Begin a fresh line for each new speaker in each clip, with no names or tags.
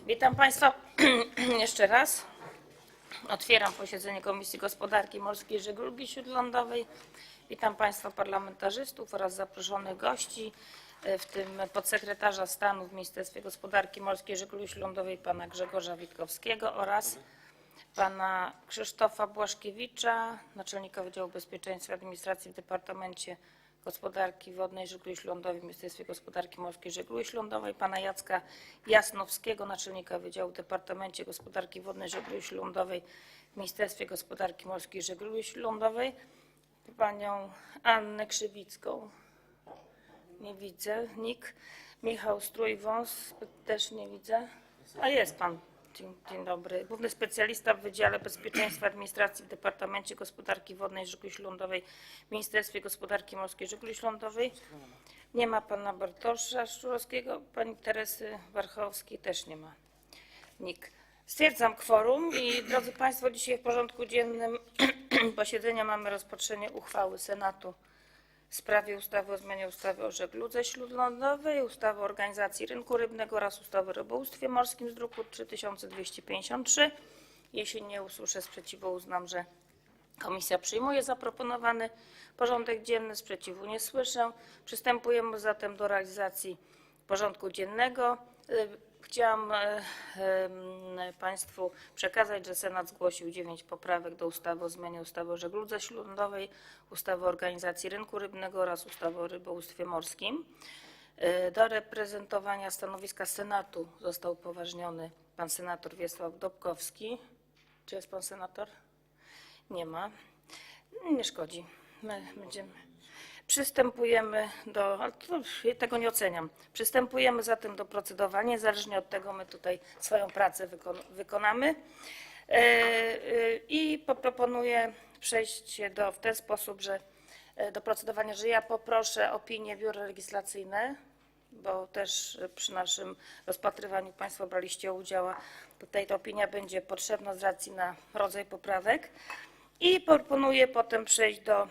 Witam Państwa jeszcze raz. Otwieram posiedzenie Komisji Gospodarki Morskiej i Żeglugi Śródlądowej. Witam Państwa parlamentarzystów oraz zaproszonych gości, e, w tym podsekretarza stanu w Ministerstwie Gospodarki Morskiej i Żeglugi Śródlądowej pana Grzegorza Witkowskiego oraz pana Krzysztofa Błaszkiewicza, naczelnika Wydziału Bezpieczeństwa Administracji w Departamencie Gospodarki Wodnej Żeglugi Śródlądowej w Ministerstwie Gospodarki Morskiej i Żeglugi Śródlądowej, pana Jacka Jasnowskiego, naczelnika Wydziału w Departamencie Gospodarki Wodnej Żeglugi Śródlądowej w Ministerstwie Gospodarki Morskiej i Żeglugi Śródlądowej, panią Annę Krzywicką, nie widzę, nikt, Michał Strój-Wąs, też nie widzę, a jest pan. Dzień, dzień dobry. Główny specjalista w Wydziale Bezpieczeństwa Administracji w Departamencie Gospodarki Wodnej i Żeglugi Śródlądowej w Ministerstwie Gospodarki Morskiej i Żeglugi Śródlądowej. Nie ma pana Bartosza Szczurowskiego, pani Teresy Warchowskiej też nie ma. Nikt. Stwierdzam kworum i drodzy Państwo, dzisiaj w porządku dziennym posiedzenia mamy rozpatrzenie uchwały Senatu w sprawie ustawy o zmianie ustawy o żegludze śródlądowej, ustawy o organizacji rynku rybnego oraz ustawy o rybołówstwie morskim z druku 3253. Jeśli nie usłyszę sprzeciwu, uznam, że komisja przyjmuje zaproponowany porządek dzienny. Sprzeciwu nie słyszę. Przystępujemy zatem do realizacji porządku dziennego. Chciałam e, Państwu przekazać, że Senat zgłosił dziewięć poprawek do ustawy o zmianie ustawy o żegludze śródlądowej, ustawy o organizacji rynku rybnego oraz ustawy o rybołówstwie morskim. E, Do reprezentowania stanowiska Senatu został upoważniony pan senator Wiesław Dobkowski. Czy jest pan senator? Nie ma. Nie szkodzi. My będziemy. Przystępujemy do, tego nie oceniam. Przystępujemy zatem do procedowania, niezależnie od tego my tutaj swoją pracę wykon- wykonamy. E, e, I proponuję przejść do, w ten sposób, że e, do procedowania, że ja poproszę opinię Biura Legislacyjne, bo też przy naszym rozpatrywaniu Państwo braliście udział, a tutaj ta opinia będzie potrzebna z racji na rodzaj poprawek. I proponuję potem przejść do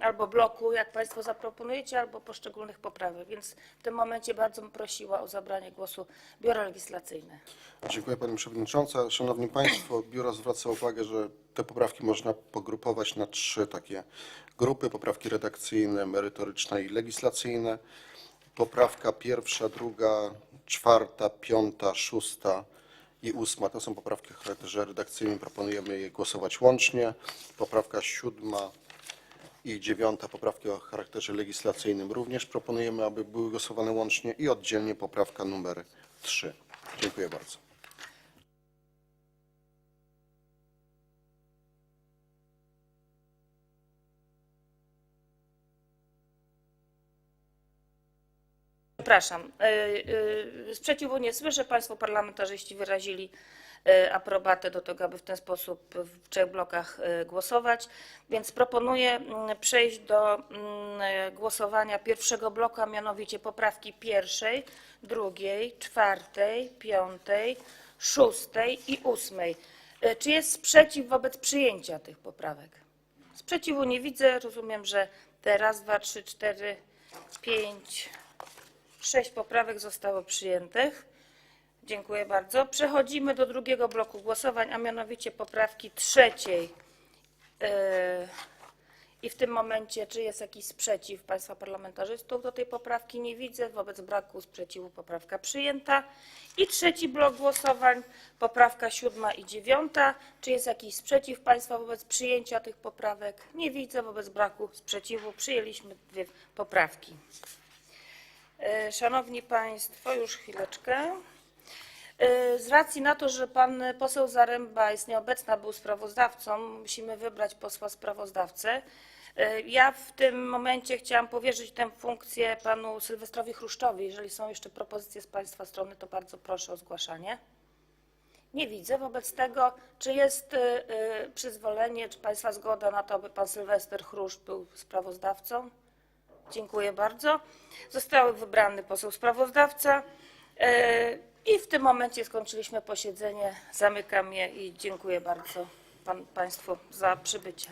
albo bloku, jak Państwo zaproponujecie, albo poszczególnych poprawek. Więc w tym momencie bardzo bym prosiła o zabranie głosu Biuro Legislacyjne.
Dziękuję Pani Przewodnicząca. Szanowni Państwo, Biuro zwraca uwagę, że te poprawki można pogrupować na trzy takie grupy. Poprawki redakcyjne, merytoryczne i legislacyjne. Poprawka pierwsza, druga, czwarta, piąta, szósta i ósma to są poprawki o charakterze redakcyjnym. Proponujemy je głosować łącznie. Poprawka siódma i dziewiąta poprawki o charakterze legislacyjnym również proponujemy, aby były głosowane łącznie i oddzielnie poprawka numer trzy. Dziękuję bardzo.
Przepraszam, e, e, sprzeciwu nie słyszę. Państwo parlamentarzyści wyrazili e, aprobatę do tego, aby w ten sposób w trzech blokach głosować, więc proponuję mm, przejść do mm, głosowania pierwszego bloku, a mianowicie poprawki pierwszej, drugiej, czwartej, piątej, szóstej i ósmej. Czy jest sprzeciw wobec przyjęcia tych poprawek? Sprzeciwu nie widzę. Rozumiem, że te raz, dwa, trzy, cztery, pięć, Sześć poprawek zostało przyjętych. Dziękuję bardzo. Przechodzimy do drugiego bloku głosowań, a mianowicie poprawki trzeciej. Yy, I w tym momencie, czy jest jakiś sprzeciw Państwa parlamentarzystów do tej poprawki? Nie widzę. Wobec braku sprzeciwu poprawka przyjęta. I trzeci blok głosowań, poprawka siódma i dziewiąta. Czy jest jakiś sprzeciw Państwa wobec przyjęcia tych poprawek? Nie widzę. Wobec braku sprzeciwu przyjęliśmy dwie poprawki. E, Szanowni Państwo, już chwileczkę. E, Z racji na to, że pan poseł Zaręba jest nieobecny, a był sprawozdawcą, musimy wybrać posła sprawozdawcę. E, Ja w tym momencie chciałam powierzyć tę funkcję panu Sylwestrowi Chruszczowi. Jeżeli są jeszcze propozycje z Państwa strony, to bardzo proszę o zgłaszanie. Nie widzę. Wobec tego, czy jest przyzwolenie, czy Państwa zgoda na to, aby pan Sylwester Chruszcz był sprawozdawcą? Dziękuję bardzo. Został wybrany poseł sprawozdawca e, i w tym momencie skończyliśmy posiedzenie. Zamykam je i dziękuję bardzo pan, Państwu za przybycie.